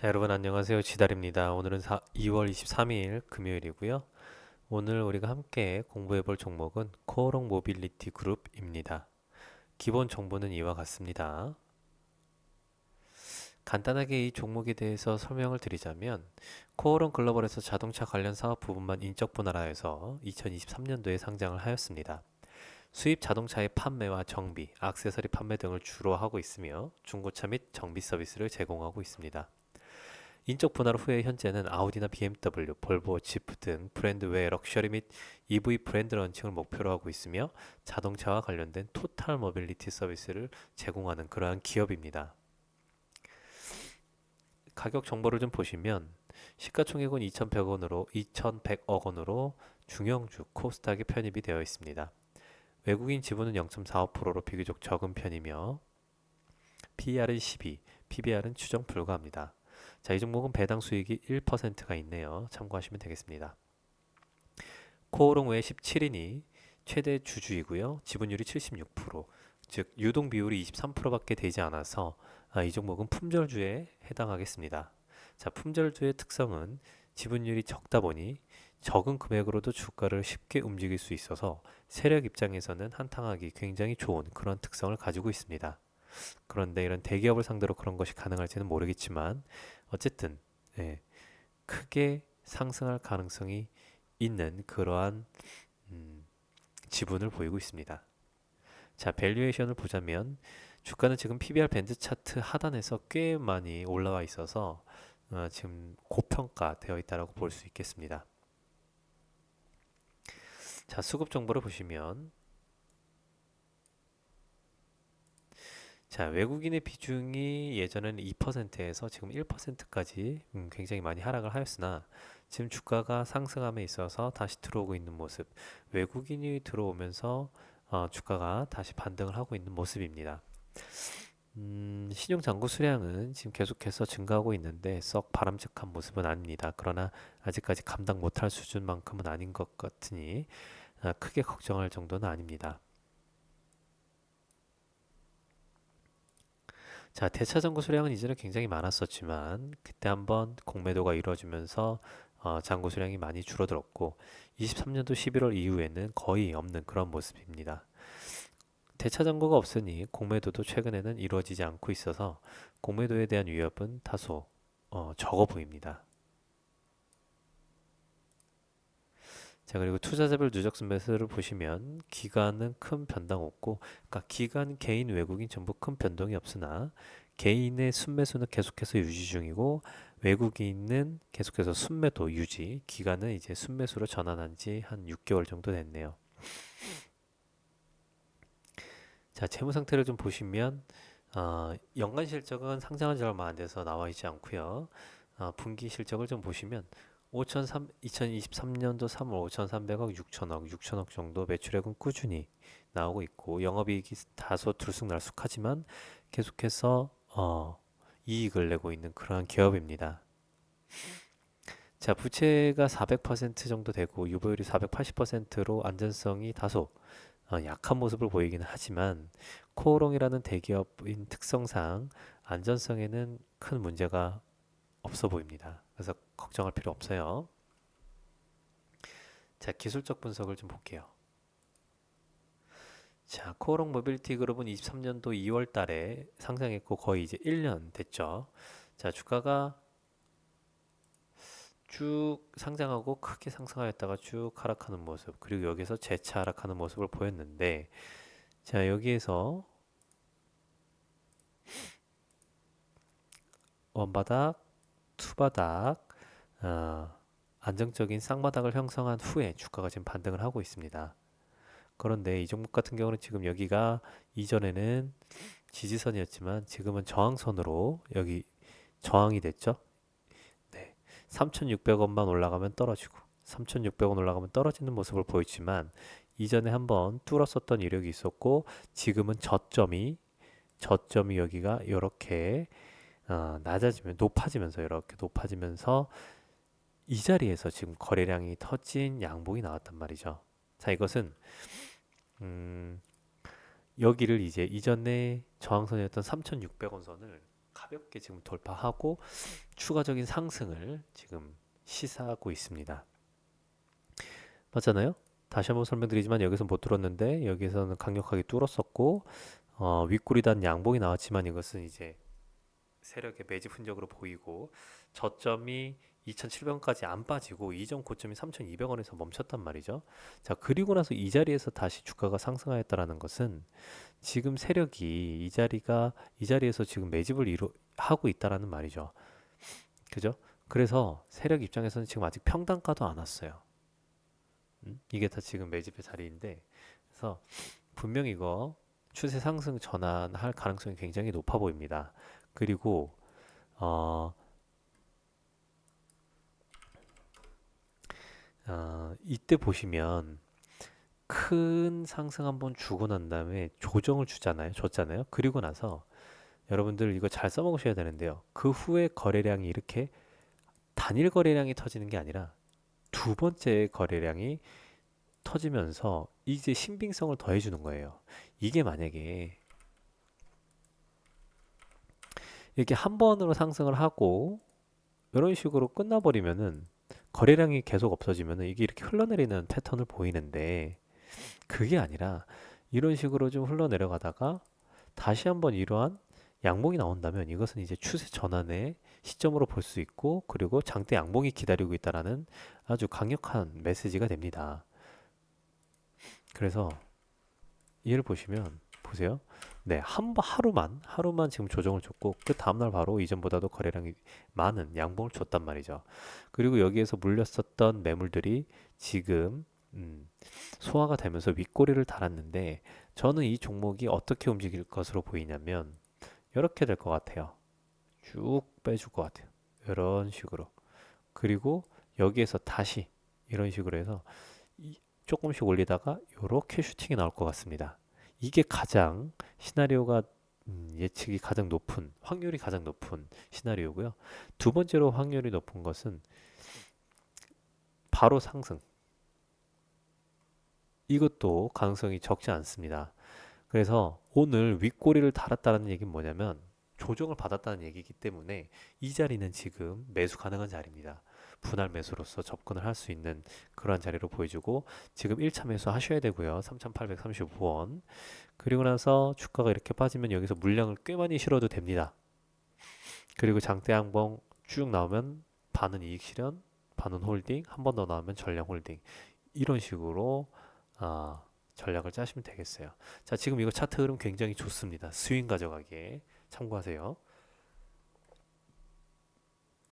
자, 여러분 안녕하세요. 지달입니다. 오늘은 4, 2월 23일 금요일이고요. 오늘 우리가 함께 공부해 볼 종목은 코오롱 모빌리티 그룹입니다. 기본 정보는 이와 같습니다. 간단하게 이 종목에 대해서 설명을 드리자면 코오롱 글로벌에서 자동차 관련 사업 부분만 인적 분할하여서 2023년도에 상장을 하였습니다. 수입 자동차의 판매와 정비, 액세서리 판매 등을 주로 하고 있으며 중고차 및 정비 서비스를 제공하고 있습니다. 인적 분할 후에 현재는 아우디나 BMW, 볼보, 지프 등 브랜드 외 럭셔리 및 EV 브랜드 런칭을 목표로 하고 있으며 자동차와 관련된 토탈 모빌리티 서비스를 제공하는 그러한 기업입니다. 가격 정보를 좀 보시면 시가총액은 2,100원으로 2,100억 원으로 중형주 코스닥에 편입이 되어 있습니다. 외국인 지분은 0.45%로 비교적 적은 편이며 PER은 12, PBR은 추정 불가합니다. 자, 이 종목은 배당 수익이 1%가 있네요. 참고하시면 되겠습니다. 코오롱 외에 17인이 최대 주주이고요. 지분율이 76%, 즉 유동 비율이 23%밖에 되지 않아서 아, 이 종목은 품절주에 해당하겠습니다. 자, 품절주의 특성은 지분율이 적다 보니 적은 금액으로도 주가를 쉽게 움직일 수 있어서 세력 입장에서는 한탕하기 굉장히 좋은 그런 특성을 가지고 있습니다. 그런데 이런 대기업을 상대로 그런 것이 가능할지는 모르겠지만 어쨌든 예, 크게 상승할 가능성이 있는 그러한 음, 지분을 보이고 있습니다. 자, 밸류에이션을 보자면 주가는 지금 PBR 밴드 차트 하단에서 꽤 많이 올라와 있어서 어, 지금 고평가되어 있다고 볼 수 있겠습니다. 자, 수급 정보를 보시면 자, 외국인의 비중이 예전에는 2%에서 지금 1%까지 음, 굉장히 많이 하락을 하였으나 지금 주가가 상승함에 있어서 다시 들어오고 있는 모습, 외국인이 들어오면서 어, 주가가 다시 반등을 하고 있는 모습입니다. 음, 신용 잔고 수량은 지금 계속해서 증가하고 있는데 썩 바람직한 모습은 아닙니다. 그러나 아직까지 감당 못할 수준만큼은 아닌 것 같으니 아, 크게 걱정할 정도는 아닙니다. 자, 대차 잔고 수량은 이전에 굉장히 많았었지만 그때 한번 공매도가 이루어지면서 어, 잔고 수량이 많이 줄어들었고 23년도 11월 이후에는 거의 없는 그런 모습입니다. 대차 잔고가 없으니 공매도도 최근에는 이루어지지 않고 있어서 공매도에 대한 위협은 다소 어, 적어 보입니다. 자 그리고 투자자별 누적 순매수를 보시면 기간은 큰 변동 없고 그러니까 기간 개인 외국인 전부 큰 변동이 없으나 개인의 순매수는 계속해서 유지 중이고 외국인은 계속해서 순매도 유지 기간은 이제 순매수로 전환한 지 한 6개월 정도 됐네요. 자 재무 상태를 좀 보시면 어, 연간 실적은 상장한 지 얼마 안 돼서 나와 있지 않고요. 어, 분기 실적을 좀 보시면 5,300, 2023년도 3월 5,300억, 6천억, 6천억 정도 매출액은 꾸준히 나오고 있고 영업이익이 다소 들쑥날쑥하지만 계속해서 어, 이익을 내고 있는 그러한 기업입니다. 자, 부채가 400% 정도 되고 유보율이 480%로 안전성이 다소 어, 약한 모습을 보이기는 하지만 코오롱이라는 대기업인 특성상 안전성에는 큰 문제가 없어 보입니다. 그래서 걱정할 필요 없어요. 자, 기술적 분석을 좀 볼게요. 자, 코오롱 모빌리티 그룹은 23년도 2월 달에 상장했고 거의 이제 1년 됐죠. 자, 주가가 쭉 상장하고 크게 상승하였다가 쭉 하락하는 모습 그리고 여기서 재차 하락하는 모습을 보였는데 자 여기에서 원바닥 투바닥 어, 안정적인 쌍바닥을 형성한 후에 주가가 지금 반등을 하고 있습니다. 그런데 이 종목 같은 경우는 지금 여기가 이전에는 지지선이었지만 지금은 저항선으로 여기 저항이 됐죠. 네. 3,600원만 올라가면 떨어지고 3,600원 올라가면 떨어지는 모습을 보였지만 이전에 한번 뚫었었던 이력이 있었고 지금은 저점이 저점이 여기가 이렇게 어, 낮아지면 높아지면서 이렇게 높아지면서 이 자리에서 지금 거래량이 터진 양봉이 나왔단 말이죠. 자, 이것은 음, 여기를 이제 이전에 저항선이었던 3,600원 선을 가볍게 지금 돌파하고 추가적인 상승을 지금 시사하고 있습니다. 맞잖아요? 다시 한번 설명드리지만 여기서 못 뚫었는데 여기서는 강력하게 뚫었었고 어, 윗골이단 양봉이 나왔지만 이것은 이제 세력의 매집 흔적으로 보이고 저점이 2,700원까지 안 빠지고 이전 고점이 3,200원에서 멈췄단 말이죠. 자, 그리고 나서 이 자리에서 다시 주가가 상승하였다라는 것은 지금 세력이 이 자리가 이 자리에서 지금 매집을 이루, 하고 있다라는 말이죠. 그죠? 그래서 세력 입장에서는 지금 아직 평단가도 안 왔어요. 음? 이게 다 지금 매집의 자리인데 그래서 분명 이거 추세 상승 전환할 가능성이 굉장히 높아 보입니다. 그리고 어, 어, 이때 보시면 큰 상승 한번 주고 난 다음에 조정을 주잖아요. 줬잖아요. 그리고 나서 여러분들 이거 잘 써먹으셔야 되는데요. 그 후에 거래량이 이렇게 단일 거래량이 터지는 게 아니라 두 번째 거래량이 터지면서 이제 신빙성을 더해주는 거예요. 이게 만약에 이렇게 한 번으로 상승을 하고 이런 식으로 끝나버리면은 거래량이 계속 없어지면은 이게 이렇게 흘러내리는 패턴을 보이는데 그게 아니라 이런 식으로 좀 흘러내려가다가 다시 한번 이러한 양봉이 나온다면 이것은 이제 추세 전환의 시점으로 볼 수 있고 그리고 장대 양봉이 기다리고 있다라는 아주 강력한 메시지가 됩니다. 그래서 이를 보시면 보세요. 네, 한번 하루만 하루만 지금 조정을 줬고 그 다음 날 바로 이전보다도 거래량이 많은 양봉을 줬단 말이죠. 그리고 여기에서 물렸었던 매물들이 지금 음, 소화가 되면서 윗꼬리를 달았는데 저는 이 종목이 어떻게 움직일 것으로 보이냐면 이렇게 될 것 같아요. 쭉 빼줄 것 같아요. 이런 식으로. 그리고 여기에서 다시 이런 식으로 해서 조금씩 올리다가 이렇게 슈팅이 나올 것 같습니다. 이게 가장 시나리오가 음, 예측이 가장 높은 확률이 가장 높은 시나리오고요. 두 번째로 확률이 높은 것은 바로 상승. 이것도 가능성이 적지 않습니다. 그래서 오늘 윗꼬리를 달았다는 얘기는 뭐냐면 조정을 받았다는 얘기이기 때문에 이 자리는 지금 매수 가능한 자리입니다. 분할 매수로서 접근을 할 수 있는 그러한 자리로 보여주고 지금 1차 매수 하셔야 되고요. 3,835원. 그리고 나서 주가가 이렇게 빠지면 여기서 물량을 꽤 많이 실어도 됩니다. 그리고 장대 양봉 쭉 나오면 반은 이익 실현, 반은 홀딩, 한 번 더 나오면 전량 홀딩. 이런 식으로 아, 전략을 짜시면 되겠어요. 자, 지금 이거 차트 흐름 굉장히 좋습니다. 스윙 가져가기에 참고하세요.